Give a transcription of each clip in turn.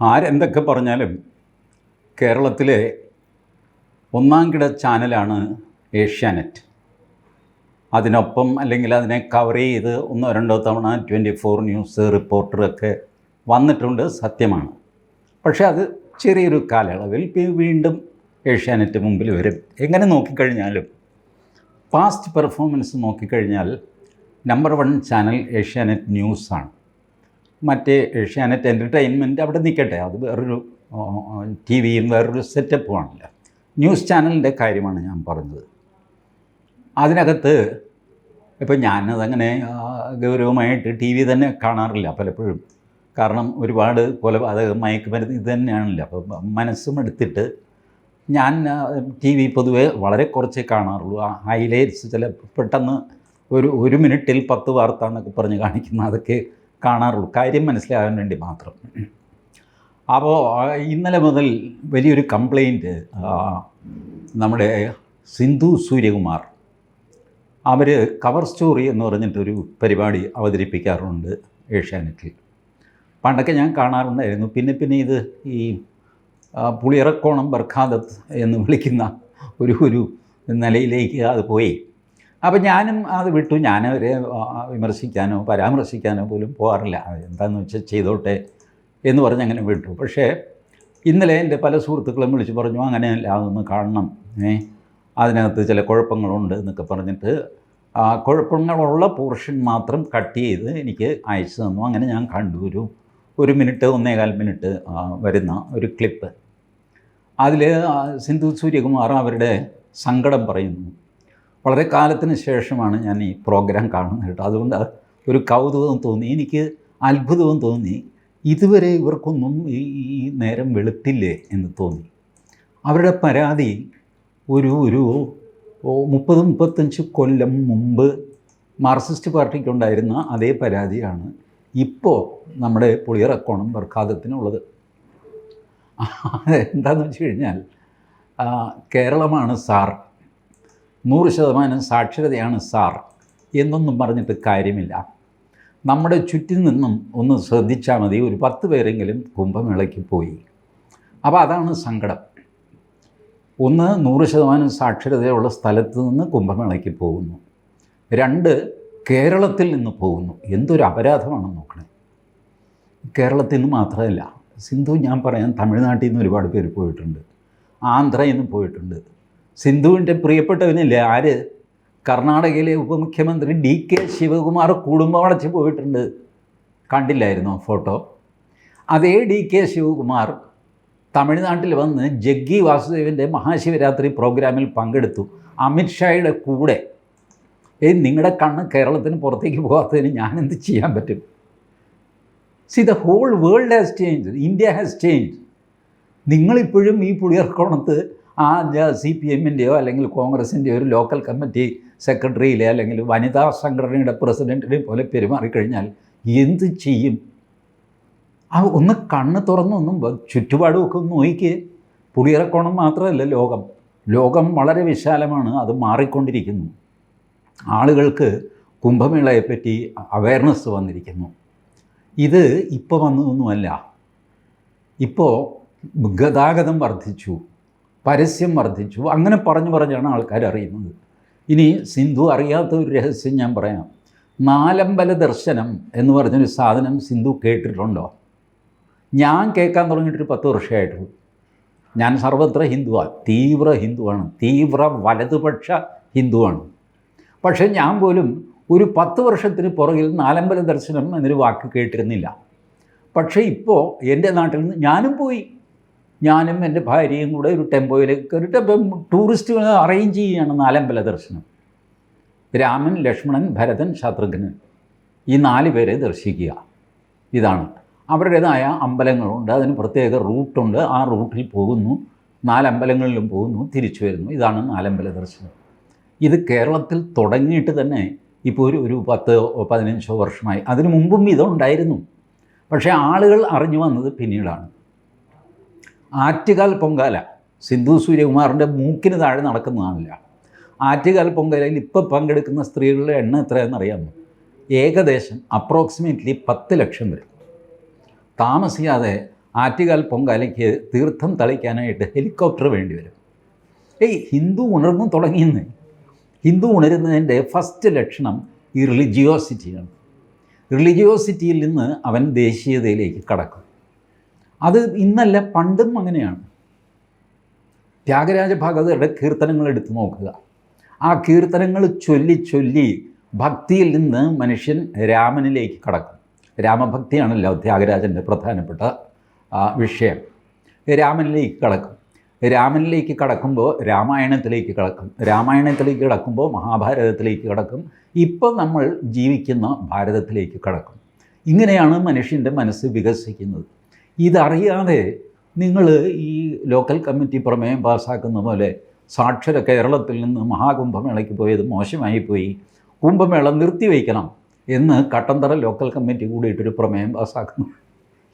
ആരെന്തൊക്കെ പറഞ്ഞാലും കേരളത്തിലെ ഒന്നാം കിട ചാനലാണ് ഏഷ്യാനെറ്റ്. അതിനൊപ്പം അല്ലെങ്കിൽ അതിനെ കവർ ചെയ്ത് ഒന്നോ രണ്ടോ തവണ ട്വന്റി ഫോർ ന്യൂസ് റിപ്പോർട്ടറൊക്കെ വന്നിട്ടുണ്ട് സത്യമാണ്. പക്ഷേ അത് ചെറിയൊരു കാലയളവിൽ വീണ്ടും ഏഷ്യാനെറ്റ് മുമ്പിൽ വരും. എങ്ങനെ നോക്കിക്കഴിഞ്ഞാലും പാസ്റ്റ് പെർഫോമൻസ് നോക്കിക്കഴിഞ്ഞാൽ നമ്പർ വൺ ചാനൽ ഏഷ്യാനെറ്റ് ന്യൂസാണ്. മറ്റേ ഏഷ്യാനെറ്റ് എന്റർടൈൻമെന്റ് അവിടെ നിൽക്കട്ടെ അത് വേറൊരു ടി വിയും വേറൊരു സെറ്റപ്പുമാണല്ലോ ന്യൂസ് ചാനലിന്റെ കാര്യമാണ് ഞാൻ പറഞ്ഞത്. അതിനകത്ത് ഇപ്പം ഞാനതങ്ങനെ ഗൗരവമായിട്ട് ടി വി തന്നെ കാണാറില്ല പലപ്പോഴും. കാരണം ഒരുപാട് കൊലപാതകം മയക്കുമരുന്ന് ഇത് തന്നെയാണല്ലോ. അപ്പോൾ മനസ്സും എടുത്തിട്ട് ഞാൻ ടി വി പൊതുവെ വളരെ കുറച്ചേ കാണാറുള്ളൂ. ആ ഹൈലൈറ്റ്സ് ചില പെട്ടെന്ന് ഒരു ഒരു മിനിറ്റിൽ പത്ത് വാർത്ത എന്നൊക്കെ പറഞ്ഞ് കാണിക്കുന്ന അതൊക്കെ കാണാറുള്ളൂ. കാര്യം മനസ്സിലാകാൻ വേണ്ടി മാത്രം. അപ്പോൾ ഇന്നലെ മുതൽ വലിയൊരു കംപ്ലൈന്റ് നമ്മുടെ സിന്ധു സൂര്യകുമാർ. അവർ കവർ സ്റ്റോറി എന്ന് പറഞ്ഞിട്ടൊരു പരിപാടി അവതരിപ്പിക്കാറുണ്ട് ഏഷ്യാനെറ്റിൽ. പണ്ടൊക്കെ ഞാൻ കാണാറുണ്ടായിരുന്നു. പിന്നെ പിന്നെ ഇത് ഈ പുളിയിറക്കോണം ബർഖാദത്ത് എന്ന് വിളിക്കുന്ന ഒരു ഒരു നിലയിലേക്ക് അത് പോയി. അപ്പം ഞാനും അത് വിട്ടു. ഞാൻ അവരെ വിമർശിക്കാനോ പരാമർശിക്കാനോ പോലും പോകാറില്ല എന്താണെന്ന് വെച്ചാൽ ചെയ്തോട്ടെ എന്ന് പറഞ്ഞ് അങ്ങനെ വിട്ടു. പക്ഷേ ഇന്നലെ എന്റെ പല സുഹൃത്തുക്കളും വിളിച്ച് പറഞ്ഞു അങ്ങനെയല്ല അതൊന്ന് കാണണം. ഏ അതിനകത്ത് ചില കുഴപ്പങ്ങളുണ്ട് എന്നൊക്കെ പറഞ്ഞിട്ട് ആ കുഴപ്പങ്ങളുള്ള പോർഷൻ മാത്രം കട്ട് ചെയ്ത് എനിക്ക് അയച്ചു തന്നു. അങ്ങനെ ഞാൻ കണ്ടു. ഒരു ഒരു മിനിറ്റ് ഒന്നേകാൽ മിനിറ്റ് വരുന്ന ഒരു ക്ലിപ്പ്. അതിൽ സിന്ധു സൂര്യകുമാർ അവരുടെ സങ്കടം പറയുന്നു. വളരെ കാലത്തിന് ശേഷമാണ് ഞാൻ ഈ പ്രോഗ്രാം കാണുന്നത് കേട്ടോ. അതുകൊണ്ട് ഒരു കൗതുകം തോന്നി. എനിക്ക് അത്ഭുതവും തോന്നി. ഇതുവരെ ഇവർക്കൊന്നും ഈ നേരം വെളുത്തില്ലേ എന്ന് തോന്നി. അവരുടെ പരാതി ഒരു ഒരു മുപ്പത് മുപ്പത്തഞ്ച് കൊല്ലം മുമ്പ് മാർക്സിസ്റ്റ് പാർട്ടിക്കുണ്ടായിരുന്ന അതേ പരാതിയാണ് ഇപ്പോൾ നമ്മുടെ പുളിയറക്കോണം പ്രഖാതത്തിനുള്ളത് എന്താണെന്ന് വെച്ച് കഴിഞ്ഞാൽ കേരളമാണ് സാർ. നൂറ് ശതമാനം സാക്ഷരതയാണ് സാർ എന്നൊന്നും പറഞ്ഞിട്ട് കാര്യമില്ല. നമ്മുടെ ചുറ്റിൽ നിന്നും ഒന്ന് ശ്രദ്ധിച്ചാൽ മതി. ഒരു പത്ത് പേരെങ്കിലും കുംഭമേളയ്ക്ക് പോയി. അപ്പോൾ അതാണ് സങ്കടം. ഒന്ന് നൂറ് ശതമാനം സാക്ഷരതയുള്ള സ്ഥലത്ത് നിന്ന് കുംഭമേളയ്ക്ക് പോകുന്നു. രണ്ട് കേരളത്തിൽ നിന്ന് പോകുന്നു. എന്തൊരു അപരാധമാണ് നോക്കണേ. കേരളത്തിൽ നിന്ന് മാത്രമല്ല സിന്ധു ഞാൻ പറയാൻ തമിഴ്നാട്ടിൽ നിന്ന് ഒരുപാട് പേര് പോയിട്ടുണ്ട്. ആന്ധ്രയിൽ നിന്ന് പോയിട്ടുണ്ട്. സിന്ധുവിന്റെ പ്രിയപ്പെട്ടവനില്ലേ ആര്? കർണാടകയിലെ ഉപമുഖ്യമന്ത്രി ഡി കെ ശിവകുമാർ കുടുംബം അടച്ച് പോയിട്ടുണ്ട്. കണ്ടില്ലായിരുന്നു ഫോട്ടോ? അതേ ഡി കെ ശിവകുമാർ തമിഴ്നാട്ടിൽ വന്ന് ജഗ്ഗി വാസുദേവന്റെ മഹാശിവരാത്രി പ്രോഗ്രാമിൽ പങ്കെടുത്തു. അമിത്ഷായുടെ കൂടെ. ഏ നിങ്ങളുടെ കണ്ണ് കേരളത്തിന് പുറത്തേക്ക് പോകാത്തതിന് ഞാൻ എന്ത് ചെയ്യാൻ പറ്റും? See the whole world has change India has change നിങ്ങളിപ്പോഴും ഈ പുളിയർക്കോണത്ത് ആ സി പി എമ്മിന്റെയോ അല്ലെങ്കിൽ കോൺഗ്രസിന്റെയോ ഒരു ലോക്കൽ കമ്മിറ്റി സെക്രട്ടറിയിലെ അല്ലെങ്കിൽ വനിതാ സംഘടനയുടെ പ്രസിഡന്റിനെ പോലെ പെരുമാറിക്കഴിഞ്ഞാൽ എന്ത് ചെയ്യും? ആ ഒന്ന് കണ്ണ് തുറന്നൊന്നും ചുറ്റുപാടുമൊക്കെ ഒന്ന് നോക്കിയേ. പുളിയിറക്കോണം മാത്രമല്ല ലോകം. ലോകം വളരെ വിശാലമാണ് അത് മാറിക്കൊണ്ടിരിക്കുന്നു. ആളുകൾക്ക് കുംഭമേളയെപ്പറ്റി അവയർനെസ് വന്നിരിക്കുന്നു. ഇത് ഇപ്പോൾ വന്നതൊന്നുമല്ല. ഇപ്പോൾ ഗതാഗതം വർദ്ധിച്ചു. പരസ്യം വർദ്ധിച്ചു. അങ്ങനെ പറഞ്ഞു പറഞ്ഞാണ് ആൾക്കാർ അറിയുന്നത്. ഇനി സിന്ധു അറിയാത്ത ഒരു രഹസ്യം ഞാൻ പറയാം. നാലമ്പല ദർശനം എന്ന് പറഞ്ഞൊരു സാധനം സിന്ധു കേട്ടിട്ടുണ്ടോ? ഞാൻ കേൾക്കാൻ തുടങ്ങിയിട്ടൊരു പത്ത് വർഷമായിട്ടുള്ളൂ. ഞാൻ സർവത്ര ഹിന്ദുവാണ്. തീവ്ര ഹിന്ദുവാണ്. തീവ്ര വലതുപക്ഷ ഹിന്ദുവാണ്. പക്ഷേ ഞാൻ പോലും ഒരു പത്ത് വർഷത്തിന് പുറകിൽ നാലമ്പല ദർശനം എന്നൊരു വാക്ക് കേട്ടിരുന്നില്ല. പക്ഷേ ഇപ്പോൾ എന്റെ നാട്ടിൽ നിന്ന് ഞാനും പോയി. ഞാനും എന്റെ ഭാര്യയും കൂടെ ഒരു ടെമ്പോയിലേക്ക് കയറിയിട്ട് അപ്പം ടൂറിസ്റ്റുകൾ അറേഞ്ച് ചെയ്യുകയാണ് നാലമ്പല ദർശനം. രാമൻ ലക്ഷ്മണൻ ഭരതൻ ശത്രുഘ്നൻ. ഈ നാല് പേരെ ദർശിക്കുക. ഇതാണ്. അവരുടേതായ അമ്പലങ്ങളുണ്ട്. അതിന് പ്രത്യേക റൂട്ടുണ്ട് ആ റൂട്ടിൽ പോകുന്നു. നാലമ്പലങ്ങളിലും പോകുന്നു. തിരിച്ചു വരുന്നു. ഇതാണ് നാലമ്പല ദർശനം. ഇത് കേരളത്തിൽ തുടങ്ങിയിട്ട് തന്നെ ഇപ്പോൾ ഒരു ഒരു പത്ത് പതിനഞ്ചോ വർഷമായി. അതിനു മുമ്പും ഇതുണ്ടായിരുന്നു. പക്ഷേ ആളുകൾ അറിഞ്ഞു വന്നത് പിന്നീടാണ്. ആറ്റുകാൽ പൊങ്കാല. സിന്ധു സൂര്യകുമാറിന്റെ മൂക്കിന് താഴെ നടക്കുന്നതാണില്ല ആറ്റുകാൽ പൊങ്കാലയിൽ ഇപ്പോൾ പങ്കെടുക്കുന്ന സ്ത്രീകളുടെ എണ്ണം എത്രയെന്നറിയാമോ ഏകദേശം അപ്രോക്സിമേറ്റ്ലി പത്ത് ലക്ഷം വരും. താമസിയാതെ ആറ്റുകാൽ പൊങ്കാലയ്ക്ക് തീർത്ഥം തളിക്കാനായിട്ട് ഹെലികോപ്റ്റർ വേണ്ടി വരും. ഏയ് ഹിന്ദു ഉണർന്നു തുടങ്ങിയെന്ന്. ഹിന്ദു ഉണരുന്നതിന്റെ ഫസ്റ്റ് ലക്ഷണം ഈ റിലിജിയോസിറ്റിയാണ് റിലിജിയോസിറ്റിയിൽ നിന്ന് അവൻ ദേശീയതയിലേക്ക് കടക്കും. അത് ഇന്നല്ല പണ്ടും അങ്ങനെയാണ്. ത്യാഗരാജ ഭാഗവതരുടെ കീർത്തനങ്ങൾ എടുത്തു നോക്കുക. ആ കീർത്തനങ്ങൾ ചൊല്ലി ചൊല്ലി ഭക്തിയിൽ നിന്ന് മനുഷ്യൻ രാമനിലേക്ക് കടക്കും. രാമഭക്തിയാണല്ലോ ത്യാഗരാജന്റെ പ്രധാനപ്പെട്ട വിഷയം. രാമനിലേക്ക് കടക്കും. രാമനിലേക്ക് കടക്കുമ്പോൾ രാമായണത്തിലേക്ക് കടക്കും. രാമായണത്തിലേക്ക് കടക്കുമ്പോൾ മഹാഭാരതത്തിലേക്ക് കടക്കും. ഇപ്പോൾ നമ്മൾ ജീവിക്കുന്ന ഭാരതത്തിലേക്ക് കടക്കും. ഇങ്ങനെയാണ് മനുഷ്യന്റെ മനസ്സ് വികസിക്കുന്നത്. ഇതറിയാതെ നിങ്ങൾ ഈ ലോക്കൽ കമ്മിറ്റി പ്രമേയം പാസ്സാക്കുന്ന പോലെ സാക്ഷര കേരളത്തിൽ നിന്ന് മഹാകുംഭമേളയ്ക്ക് പോയത് മോശമായി പോയി കുംഭമേള നിർത്തിവെക്കണം എന്ന് കട്ടന്തറ ലോക്കൽ കമ്മിറ്റി കൂടിയിട്ടൊരു പ്രമേയം പാസ്സാക്കുന്നു.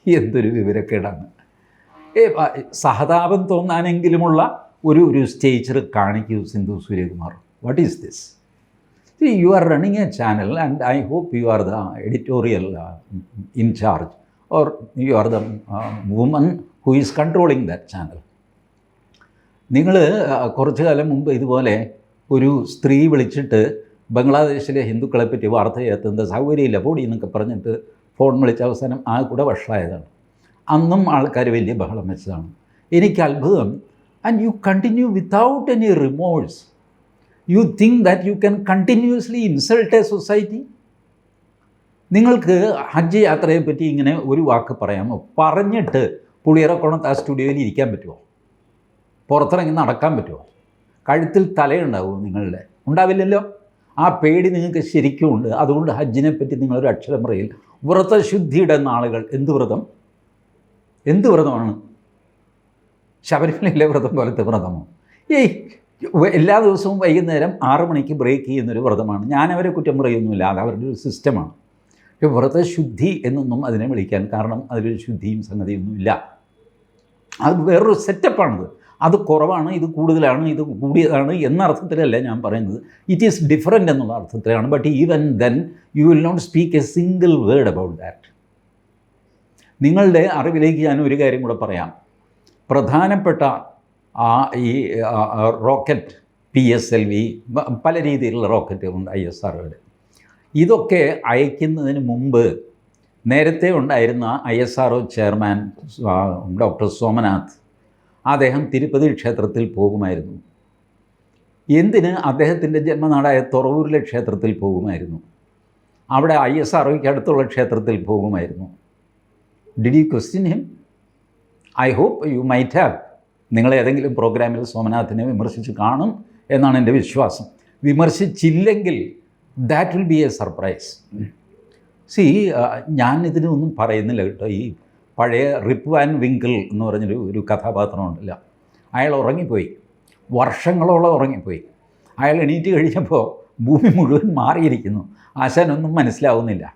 എന്തൊരു വിവരക്കേടാണ്. ഏ സഹതാപം തോന്നാനെങ്കിലുമുള്ള ഒരു ഒരു സ്റ്റേജർ കാണിക്കൂ Sindhu Suryakumar. What is this you are running a channel and I hope you are the editorial in charge or you are the woman who is controlling that channel നിങ്ങൾ കുറച്ചു കാലം മുമ്പ് ഇതുപോലെ ഒരു സ്ത്രീ വിളിച്ചിട്ട് ബംഗ്ലാദേശിലെ ഹിന്ദുക്കളെ പറ്റി വാർത്ത ചേർത്തുന്നത് സൗകര്യമില്ല പൊടി എന്നൊക്കെ പറഞ്ഞിട്ട് ഫോൺ വിളിച്ച അവസാനം ആ കൂടെ വഷളായതാണ്. അന്നും ആൾക്കാർ വലിയ ബഹളം വെച്ചതാണ്. എനിക്ക് അത്ഭുതം. And you continue without any remorse you think that you can continuously insult a society നിങ്ങൾക്ക് ഹജ്ജ് യാത്രയെ പറ്റി ഇങ്ങനെ ഒരു വാക്ക് പറയാമോ? പറഞ്ഞിട്ട് പുളിയറക്കോണത്ത് ആ സ്റ്റുഡിയോയിൽ ഇരിക്കാൻ പറ്റുമോ? പുറത്തിറങ്ങി നടക്കാൻ പറ്റുമോ? കഴുത്തിൽ തലയുണ്ടാവും നിങ്ങളുടെ. ഉണ്ടാവില്ലല്ലോ? ആ പേടി നിങ്ങൾക്ക് ശരിക്കും ഉണ്ട്. അതുകൊണ്ട് ഹജ്ജിനെ പറ്റി നിങ്ങളൊരു അക്ഷരം പറയിൽ വ്രതശുദ്ധിയുടെ നാളുകൾ. എന്ത് വ്രതം? എന്ത് വ്രതമാണ്? ശബരിമലയിലെ വ്രതം പോലത്തെ വ്രതമോ? ഏയ് എല്ലാ ദിവസവും വൈകുന്നേരം ആറ് മണിക്ക് ബ്രേക്ക് ചെയ്യുന്നൊരു വ്രതമാണ്. ഞാനവരെ കുറ്റം പറയുന്നില്ല അത് അവരുടെ ഒരു സിസ്റ്റമാണ് വ്രതശുദ്ധി എന്നൊന്നും അതിനെ വിളിക്കാൻ കാരണം അതിലൊരു ശുദ്ധിയും സംഗതിയൊന്നുമില്ല. അത് വേറൊരു സെറ്റപ്പാണത് അത് കുറവാണ് ഇത് കൂടുതലാണ് ഇത് കൂടിയതാണ് എന്ന അർത്ഥത്തിലല്ല ഞാൻ പറയുന്നത്. ഇറ്റ് ഈസ് ഡിഫറെന്റ് എന്നുള്ള അർത്ഥത്തിലാണ്. But even then you will not speak a single word about that നിങ്ങളുടെ അറിവിലേക്ക് ഞാൻ ഒരു കാര്യം കൂടെ പറയാം. പ്രധാനപ്പെട്ട ആ ഈ rocket P S L V പല രീതിയിലുള്ള റോക്കറ്റുകളുണ്ട് ഐ എസ് ആറുകളുടെ ഇതൊക്കെ അയക്കുന്നതിന് മുമ്പ് നേരത്തെ ഉണ്ടായിരുന്ന I S R O chairman doctor Somanath അദ്ദേഹം തിരുപ്പതി ക്ഷേത്രത്തിൽ പോകുമായിരുന്നു. എന്തിന് അദ്ദേഹത്തിന്റെ ജന്മനാടായ തുറവൂരിലെ ക്ഷേത്രത്തിൽ പോകുമായിരുന്നു? അവിടെ ഐ എസ് ആർ ഒയ്ക്ക് അടുത്തുള്ള ക്ഷേത്രത്തിൽ പോകുമായിരുന്നു. Did you question him I hope you might have നിങ്ങൾ ഏതെങ്കിലും പ്രോഗ്രാമിൽ സോമനാഥിനെ വിമർശിച്ച് കാണും എന്നാണ് എന്റെ വിശ്വാസം. വിമർശിച്ചില്ലെങ്കിൽ that will be a surprise see ഞാൻ ഇതിനൊന്നും പറയുന്നില്ല കേട്ടോ. ഈ പഴയ റിപ്പ് വാൻ വിങ്കിൾ എന്ന് പറഞ്ഞൊരു ഒരു കഥാപാത്രമുണ്ടല്ല അയാൾ ഉറങ്ങിപ്പോയി. വർഷങ്ങളോളം ഉറങ്ങിപ്പോയി. അയാൾ എണീറ്റ് കഴിഞ്ഞപ്പോൾ ഭൂമി മുഴുവൻ മാറിയിരിക്കുന്നു. ആശാനൊന്നും മനസ്സിലാവുന്നില്ല.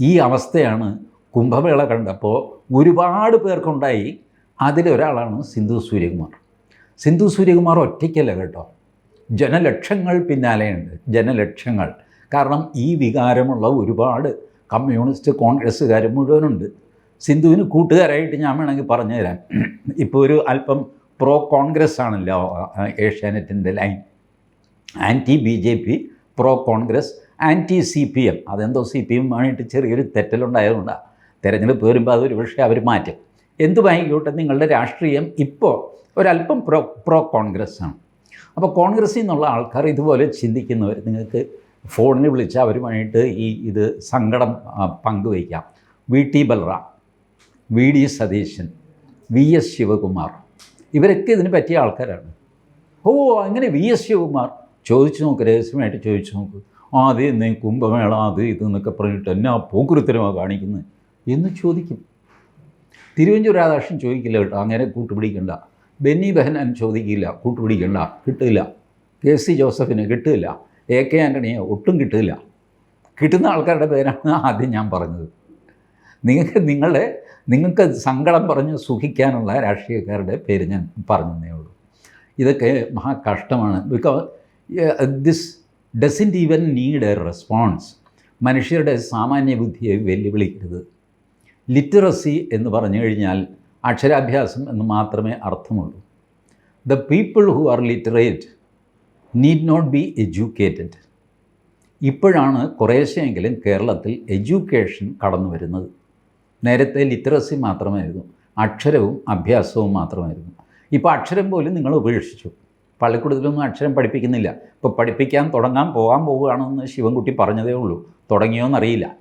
ഈ അവസ്ഥയാണ് കുംഭമേള കണ്ടപ്പോൾ ഒരുപാട് പേർക്കുണ്ടായി. അതിലൊരാളാണ് സിന്ധു സൂര്യകുമാർ. സിന്ധു സൂര്യകുമാർ ഒറ്റയ്ക്കല്ല കേട്ടോ. ജനലക്ഷങ്ങൾ പിന്നാലെയുണ്ട്. ജനലക്ഷങ്ങൾ. കാരണം ഈ വികാരമുള്ള ഒരുപാട് കമ്മ്യൂണിസ്റ്റ് കോൺഗ്രസ്സുകാർ മുഴുവനുണ്ട്. സിന്ധുവിന് കൂട്ടുകാരായിട്ട് ഞാൻ വേണമെങ്കിൽ പറഞ്ഞുതരാം. ഇപ്പോൾ ഒരു അല്പം പ്രോ കോൺഗ്രസ് ആണല്ലോ ഏഷ്യാനെറ്റിന്റെ line. Anti B J P pro Congress anti C P M. അതെന്തോ സി പി എം ആയിട്ട് ചെറിയൊരു തെറ്റലുണ്ടായതുകൊണ്ടാണ് തെരഞ്ഞെടുപ്പ് വരുമ്പോൾ അതൊരു പക്ഷേ അവർ മാറ്റും. എന്തുമായിക്കോട്ടെ നിങ്ങളുടെ രാഷ്ട്രീയം ഇപ്പോൾ ഒരല്പം പ്രോ പ്രോ കോൺഗ്രസ് ആണ് അപ്പോൾ കോൺഗ്രസ്സിൽ നിന്നുള്ള ആൾക്കാർ ഇതുപോലെ ചിന്തിക്കുന്നവർ നിങ്ങൾക്ക് ഫോണിൽ വിളിച്ച് അവരുമായിട്ട് ഈ ഇത് സങ്കടം പങ്കുവയ്ക്കാം. V T Balram V D Satheesan V S Sivakumar ഇവരൊക്കെ ഇതിന് പറ്റിയ ആൾക്കാരാണ്. ഓ അങ്ങനെ വി എസ് ശിവകുമാർ ചോദിച്ചു നോക്ക് രഹസ്യമായിട്ട് ചോദിച്ചു നോക്ക്. ആ അത് എന്നേ കുംഭമേള അത് ഇത് എന്നൊക്കെ പറഞ്ഞിട്ട് എന്നാ പോക്കുരുത്തരമാണ് കാണിക്കുന്നത് എന്ന് ചോദിക്കും. തിരുവഞ്ചൂർ രാധാകൃഷ്ണൻ ചോദിക്കില്ല കേട്ടോ അങ്ങനെ കൂട്ടുപിടിക്കണ്ട. ബെന്നി ബെഹനാൻ ചോദിക്കില്ല കൂട്ടുപിടിക്കണ്ട കിട്ടില്ല. കെ സി ജോസഫിന് കിട്ടില്ല. എ കെ ആന്റണിയെ ഒട്ടും കിട്ടില്ല കിട്ടുന്ന ആൾക്കാരുടെ പേരാണ് ആദ്യം ഞാൻ പറഞ്ഞത്. നിങ്ങൾക്ക് നിങ്ങളുടെ നിങ്ങൾക്ക് സങ്കടം പറഞ്ഞ് സുഖിക്കാനുള്ള രാഷ്ട്രീയക്കാരുടെ പേര് ഞാൻ പറഞ്ഞതേ ഉള്ളൂ. ഇതൊക്കെ മഹാ കഷ്ടമാണ് because this doesn't even need a response മനുഷ്യരുടെ സാമാന്യ ബുദ്ധിയെ വെല്ലുവിളിക്കരുത്. ലിറ്ററസി എന്ന് പറഞ്ഞു കഴിഞ്ഞാൽ അക്ഷരാഭ്യാസം എന്ന് മാത്രമേ അർത്ഥമുള്ളൂ. The people who are literate need not be educated ഇപ്പോഴാണ് കുറേശ്ശെയെങ്കിലും കേരളത്തിൽ എഡ്യൂക്കേഷൻ കടന്നു വരുന്നത്. നേരത്തെ ലിറ്ററസി മാത്രമായിരുന്നു. അക്ഷരവും അഭ്യാസവും മാത്രമായിരുന്നു. ഇപ്പോൾ അക്ഷരം പോലും നിങ്ങൾ ഉപേക്ഷിച്ചു. പള്ളിക്കൂടത്തിലൊന്നും അക്ഷരം പഠിപ്പിക്കുന്നില്ല. ഇപ്പോൾ പഠിപ്പിക്കാൻ തുടങ്ങാൻ പോകാൻ പോവുകയാണെന്ന് ശിവൻകുട്ടി പറഞ്ഞതേ ഉള്ളൂ. തുടങ്ങിയോന്നറിയില്ല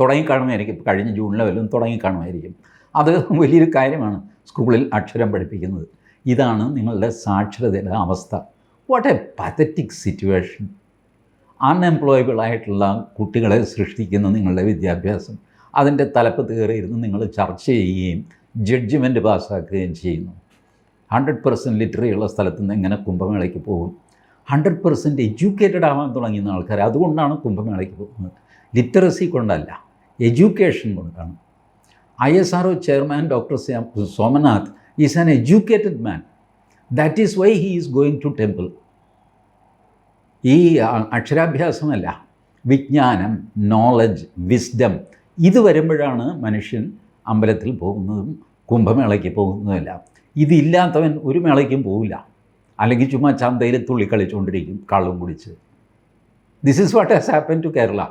തുടങ്ങിക്കാണുമായിരിക്കും. കഴിഞ്ഞ ജൂണിലെ വല്ലതും തുടങ്ങിക്കാണുമായിരിക്കും. അത് വലിയൊരു കാര്യമാണ്. സ്കൂളിൽ അക്ഷരം പഠിപ്പിക്കുന്നത്. ഇതാണ് നിങ്ങളുടെ സാക്ഷരതയുടെ അവസ്ഥ. What a pathetic situation unemployable ആയിട്ടുള്ള കുട്ടികളെ സൃഷ്ടിക്കുന്ന നിങ്ങളുടെ വിദ്യാഭ്യാസം. അതിന്റെ തലപ്പത്ത് കയറിയിരുന്ന് നിങ്ങൾ ചർച്ച ചെയ്യുകയും ജഡ്ജ്മെന്റ് പാസ്സാക്കുകയും ചെയ്യുന്നു. ഹൺഡ്രഡ് പെർസെന്റ് ലിറ്ററി ഉള്ള സ്ഥലത്ത് നിന്ന് എങ്ങനെ കുംഭമേളയ്ക്ക് പോകും? ഹൺഡ്രഡ് പെർസെന്റ് എഡ്യൂക്കേറ്റഡ് ആവാൻ തുടങ്ങുന്ന ആൾക്കാർ അതുകൊണ്ടാണ് കുംഭമേളയ്ക്ക് പോകുന്നത്. ലിറ്ററസി കൊണ്ടല്ല എഡ്യൂക്കേഷൻ കൊണ്ടാണ്. I S R O chairman doctor Somanath is an educated man that is why he is going to temple ഈ അക്ഷരാഭ്യാസമല്ല. വിജ്ഞാനം നോളജ് വിസ്ഡം ഇത് വരുമ്പോഴാണ് മനുഷ്യൻ അമ്പലത്തിൽ പോകുന്നതും കുംഭമേളയ്ക്ക് പോകുന്നതുമല്ല. ഇതില്ലാത്തവൻ ഒരു മേളയ്ക്കും പോവില്ല. അല്ലെങ്കിൽ ചുമ്മാ ചന്തയിൽ തുള്ളി കളിച്ചുകൊണ്ടിരിക്കും കള്ളും കുടിച്ച്. This is what has happen to Kerala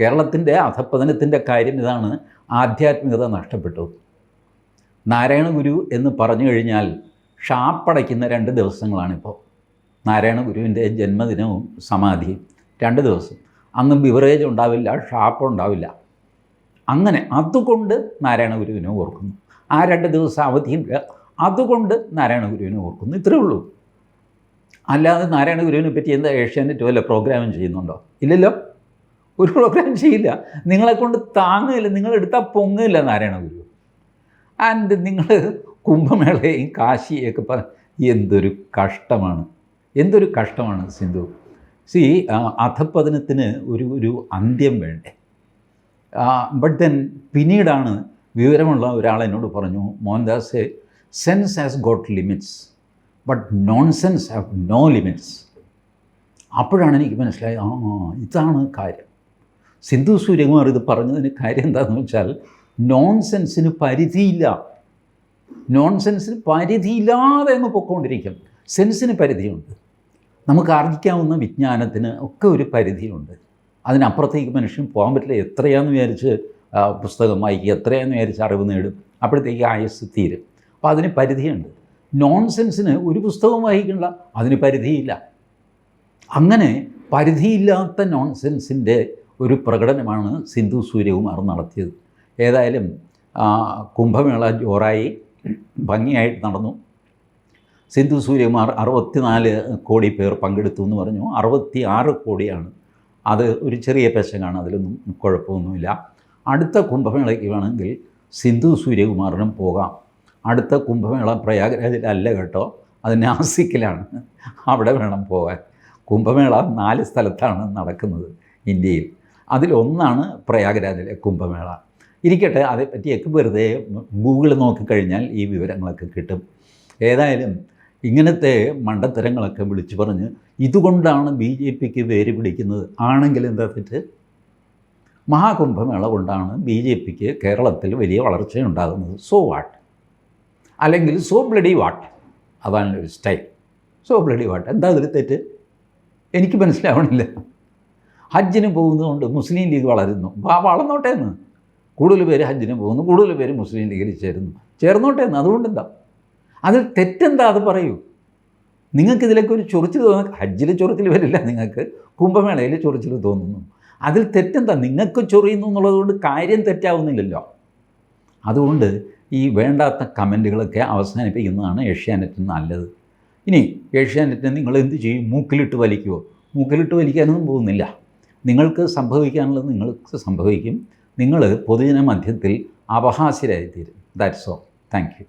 കേരളത്തിന്റെ അധപ്പതനത്തിന്റെ കാര്യം ഇതാണ് ആധ്യാത്മികത നഷ്ടപ്പെട്ടു നാരായണ ഗുരു എന്ന് പറഞ്ഞു കഴിഞ്ഞാൽ ഷാപ്പടയ്ക്കുന്ന രണ്ട് ദിവസങ്ങളാണിപ്പോൾ. നാരായണ ഗുരുവിന്റെ ജന്മദിനവും സമാധിയും രണ്ട് ദിവസം. അന്ന് ബിവറേജ് ഉണ്ടാവില്ല ഷാപ്പ് ഉണ്ടാവില്ല. അങ്ങനെ അതുകൊണ്ട് നാരായണ ഗുരുവിനെ ഓർക്കുന്നു. ആ രണ്ട് ദിവസം അവധിയില്ല അതുകൊണ്ട് നാരായണ ഗുരുവിനെ ഓർക്കുന്നു. ഇത്രയേ ഉള്ളൂ. അല്ലാതെ നാരായണ ഗുരുവിനെ പറ്റി എന്താ ഏഷ്യാനെറ്റ് വല്ല പ്രോഗ്രാമും ചെയ്യുന്നുണ്ടോ? ഇല്ലല്ലോ. ഒരു പ്രോഗ്രാം ചെയ്യില്ല. നിങ്ങളെ കൊണ്ട് താങ്ങില്ല നിങ്ങളെടുത്താൽ പൊങ്ങില്ല നാരായണ ഗുരു. ആൻഡ് നിങ്ങൾ കുംഭമേളയും കാശിയൊക്കെ പറ എന്തൊരു കഷ്ടമാണ്. എന്തൊരു കഷ്ടമാണ് സിന്ധു. സി അധപ്പതനത്തിന് ഒരു ഒരു അന്ത്യം വേണ്ടേ? ബട്ട് ദെൻ പിന്നീടാണ് വിവരമുള്ള ഒരാൾ എന്നോട് പറഞ്ഞു Mohandas sense has got limits but nonsense have no limits അപ്പോഴാണ് എനിക്ക് മനസ്സിലായത് ആ ഇതാണ് കാര്യം. സിന്ധു സൂര്യകുമാർ ഇത് പറഞ്ഞതിന് കാര്യം എന്താണെന്ന് വെച്ചാൽ നോൺ സെൻസിന് പരിധിയില്ല. നോൺ സെൻസിന് പരിധിയില്ലാതെ അങ്ങ് പൊക്കോണ്ടിരിക്കും. സെൻസിന് പരിധിയുണ്ട്. നമുക്ക് ആർജിക്കാവുന്ന വിജ്ഞാനത്തിന് ഒക്കെ ഒരു പരിധിയുണ്ട്. അതിനപ്പുറത്തേക്ക് മനുഷ്യൻ പോകാൻ പറ്റില്ല. എത്രയാണെന്ന് വിചാരിച്ച് പുസ്തകം വായിക്കുക എത്രയാണെന്ന് വിചാരിച്ച് അറിവ് നേടും. അപ്പോഴത്തേക്ക് ആയസ് തീരും. അപ്പോൾ അതിന് പരിധിയുണ്ട്. നോൺ സെൻസിന് ഒരു പുസ്തകം വായിക്കണ്ട. അതിന് പരിധിയില്ല. അങ്ങനെ പരിധിയില്ലാത്ത നോൺസെൻസിന്റെ ഒരു പ്രകടനമാണ് സിന്ധു സൂര്യകുമാർ നടത്തിയത്. ഏതായാലും കുംഭമേള ജോറായി. ഭംഗിയായിട്ട് നടന്നു. സിന്ധു സൂര്യകുമാർ അറുപത്തിനാല് കോടി പേർ പങ്കെടുത്തു എന്ന് പറഞ്ഞു. അറുപത്തി ആറ് കോടിയാണ്. അത് ഒരു ചെറിയ പെശകാണ് അതിലൊന്നും കുഴപ്പമൊന്നുമില്ല. അടുത്ത കുംഭമേളയ്ക്ക് വേണമെങ്കിൽ സിന്ധു സൂര്യകുമാറിനും പോകാം. അടുത്ത കുംഭമേള പ്രയാഗ്രാജിലല്ല കേട്ടോ അത് നാസിക്കിലാണ്. അവിടെ വേണം പോകാൻ. കുംഭമേള നാല് സ്ഥലത്താണ് നടക്കുന്നത് ഇന്ത്യയിൽ. അതിലൊന്നാണ് പ്രയാഗരാജിലെ കുംഭമേള. ഇരിക്കട്ടെ അതേപ്പറ്റിയൊക്കെ വെറുതെ ഗൂഗിൾ നോക്കിക്കഴിഞ്ഞാൽ ഈ വിവരങ്ങളൊക്കെ കിട്ടും. ഏതായാലും ഇങ്ങനത്തെ മണ്ടത്തരങ്ങളൊക്കെ വിളിച്ചു പറഞ്ഞ് ഇതുകൊണ്ടാണ് ബി ജെ പിക്ക് വേര് പിടിക്കുന്നത്. ആണെങ്കിൽ എന്താ തെറ്റ്? മഹാകുംഭമേള കൊണ്ടാണ് ബി ജെ പിക്ക് കേരളത്തിൽ വലിയ വളർച്ചയുണ്ടാകുന്നത്. സോ വാട്ട് അല്ലെങ്കിൽ സോ ബ്ലഡി വാട്ട് അതാണ് ഒരു സ്റ്റൈൽ സോ ബ്ലഡി വാട്ട് എന്താ അതിൽ തെറ്റ്? എനിക്ക് മനസ്സിലാവണില്ല. ഹജ്ജിന് പോകുന്നതുകൊണ്ട് മുസ്ലിം ലീഗ് വളരുന്നു. വളർന്നോട്ടേന്ന് കൂടുതൽ പേര് ഹജ്ജിന് പോകുന്നു കൂടുതൽ പേര് മുസ്ലിം ലീഗിൽ ചേരുന്നു. ചേർന്നോട്ടെ എന്ന് അതുകൊണ്ടെന്താ? അതിൽ തെറ്റെന്താ അത് പറയൂ? നിങ്ങൾക്ക് ഇതിലൊക്കെ ഒരു ചൊറിച്ചിൽ തോന്നുന്നു ഹജ്ജിൽ ചൊറിച്ചിൽ വരില്ല നിങ്ങൾക്ക് കുംഭമേളയിൽ ചൊറിച്ചിൽ തോന്നുന്നു. അതിൽ തെറ്റെന്താ? നിങ്ങൾക്ക് ചൊറിയുന്നു എന്നുള്ളതുകൊണ്ട് കാര്യം തെറ്റാവുന്നില്ലല്ലോ. അതുകൊണ്ട് ഈ വേണ്ടാത്ത കമന്റുകളൊക്കെ അവസാനിപ്പിക്കുന്നതാണ് ഏഷ്യാനെറ്റ് നല്ലത്. ഇനി ഏഷ്യാനെറ്റിനെ നിങ്ങൾ എന്ത് ചെയ്യും? മൂക്കിലിട്ട് വലിക്കുമോ മൂക്കിലിട്ട് വലിക്കാനൊന്നും പോകുന്നില്ല. നിങ്ങൾക്ക് സംഭവിക്കാനുള്ളത് നിങ്ങൾക്ക് സംഭവിക്കും. നിങ്ങൾ പൊതുജന മധ്യത്തിൽ അപഹാസ്യരായിത്തീരും. That's oh thank you